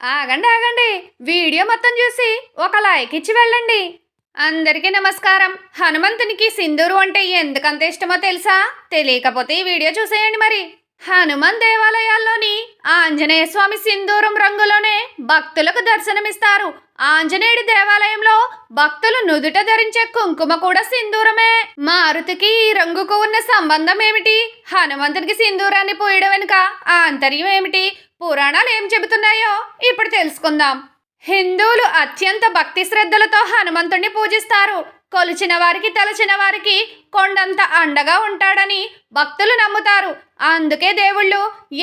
ఆగండి ఆగండి. వీడియో మొత్తం చూసి ఒక లైక్ ఇచ్చి వెళ్ళండి. అందరికీ నమస్కారం. హనుమంతునికి సింధూరు అంటే ఎందుకంత ఇష్టమో తెలుసా? తెలియకపోతే ఈ వీడియో చూసేయండి మరి. హనుమాన్ దేవాలయాల్లోని ఆంజనేయ స్వామి సింధూరం రంగులోనే భక్తులకు దర్శనమిస్తారు. ఆంజనేయుడి దేవాలయంలో భక్తులు నుదుట ధరించే కుంకుమ కూడా సింధూరమే. మారుతికి ఈ రంగుకు ఉన్న సంబంధం ఏమిటి హనుమంతునికి సింధూరాన్ని పోయడం వెనుక ఆంతర్యం ఏమిటి? పురాణాలు ఏం చెబుతున్నాయో ఇప్పుడు తెలుసుకుందాం. హిందువులు అత్యంత భక్తి శ్రద్ధలతో హనుమంతుణ్ణి పూజిస్తారు. కొలిచిన వారికి తలచిన వారికి కొండంత అండగా ఉంటాడని భక్తులు నమ్ముతారు. అందుకే దేవుళ్ళు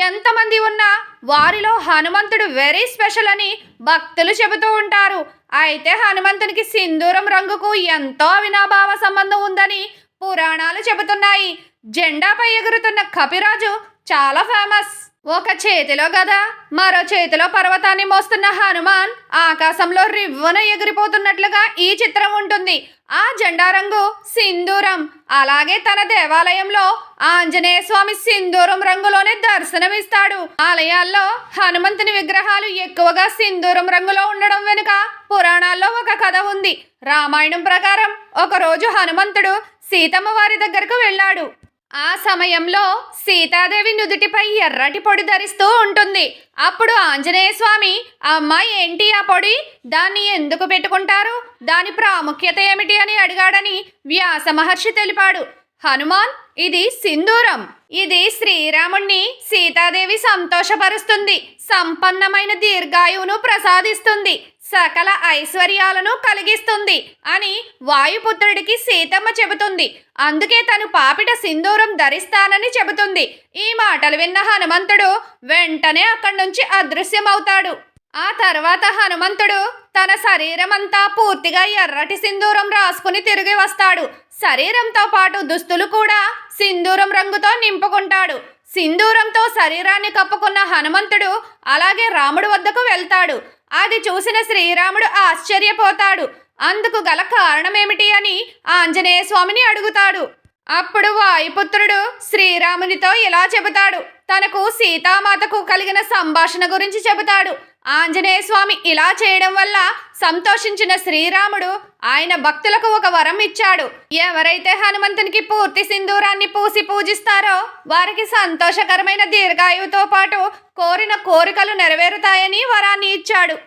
ఎంతమంది ఉన్నా వారిలో హనుమంతుడు వెరీ స్పెషల్ అని భక్తులు చెబుతూ ఉంటారు. అయితే హనుమంతునికి సింధూరం రంగుకు ఎంతో అవినాభావ సంబంధం ఉందని పురాణాలు చెబుతున్నాయి. జెండాపై ఎగురుతున్న కపిరాజు చాలా ఫేమస్ ఒక చేతిలో గద మరో చేతిలో పర్వతాన్ని మోస్తున్న హనుమాన్ ఆకాశంలో రివ్వున ఎగిరిపోతున్నట్లుగా ఈ చిత్రం ఉంటుంది. ఆ జెండా రంగు సింధూరం. అలాగే తన దేవాలయంలో ఆంజనేయ స్వామి సింధూరం రంగులోనే దర్శనమిస్తాడు. ఆలయాల్లో హనుమంతుని విగ్రహాలు ఎక్కువగా సింధూరం రంగులో ఉండడం వెనుక పురాణాల్లో ఒక కథ ఉంది. రామాయణం ప్రకారం ఒకరోజు హనుమంతుడు సీతమ్మ వారి దగ్గరకు వెళ్ళాడు. ఆ సమయంలో సీతాదేవి నుదుటిపై ఎర్రటి పొడి ధరిస్తూ ఉంటుంది. అప్పుడు ఆంజనేయ స్వామి అమ్మాయి ఏంటి ఆ పొడి? దాన్ని ఎందుకు పెట్టుకుంటారు? దాని ప్రాముఖ్యత ఏమిటి? అని అడిగాడని వ్యాస మహర్షి తెలిపాడు. హనుమాన్ ఇది సింధూరం. ఇది శ్రీరాముణ్ణి సీతాదేవి సంతోషపరుస్తుంది. సంపన్నమైన దీర్ఘాయువును ప్రసాదిస్తుంది. సకల ఐశ్వర్యాలను కలిగిస్తుంది అని వాయుపుత్రుడికి సీతమ్మ చెబుతుంది. అందుకే తను పాపిట సింధూరం ధరిస్తానని చెబుతుంది. ఈ మాటలు విన్న హనుమంతుడు వెంటనే అక్కడి నుంచి అదృశ్యమవుతాడు. ఆ తర్వాత హనుమంతుడు తన శరీరమంతా పూర్తిగా ఎర్రటి సింధూరం రాసుకుని తిరిగి వస్తాడు. శరీరంతో పాటు దుస్తులు కూడా సింధూరం రంగుతో నింపుకుంటాడు. సింధూరంతో శరీరాన్ని కప్పుకున్న హనుమంతుడు అలాగే రాముడు వద్దకు వెళ్తాడు. అది చూసిన శ్రీరాముడు ఆశ్చర్యపోతాడు. అందుకు గల కారణమేమిటి అని ఆంజనేయ స్వామిని అడుగుతాడు. అప్పుడు వాయుపుత్రుడు శ్రీరామునితో ఇలా చెబుతాడు. తనకు సీతామాతకు కలిగిన సంభాషణ గురించి చెబుతాడు. ఆంజనేయ స్వామి ఇలా చేయడం వల్ల సంతోషించిన శ్రీరాముడు ఆయన భక్తులకు ఒక వరం ఇచ్చాడు. ఎవరైతే హనుమంతునికి పూర్తి సింధూరాన్ని పూసి పూజిస్తారో వారికి సంతోషకరమైన దీర్ఘాయువుతో పాటు కోరిన కోరికలు నెరవేరుతాయని వరాన్ని ఇచ్చాడు.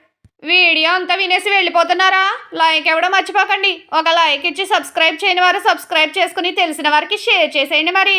వీడియో అంతా వినేసి వెళ్ళిపోతున్నారా? లైక్ ఇవ్వడం మర్చిపోకండి. ఒక లైక్ ఇచ్చి సబ్స్క్రైబ్ చేయని వారు సబ్స్క్రైబ్ చేసుకుని తెలిసిన వారికి షేర్ చేసేయండి మరి.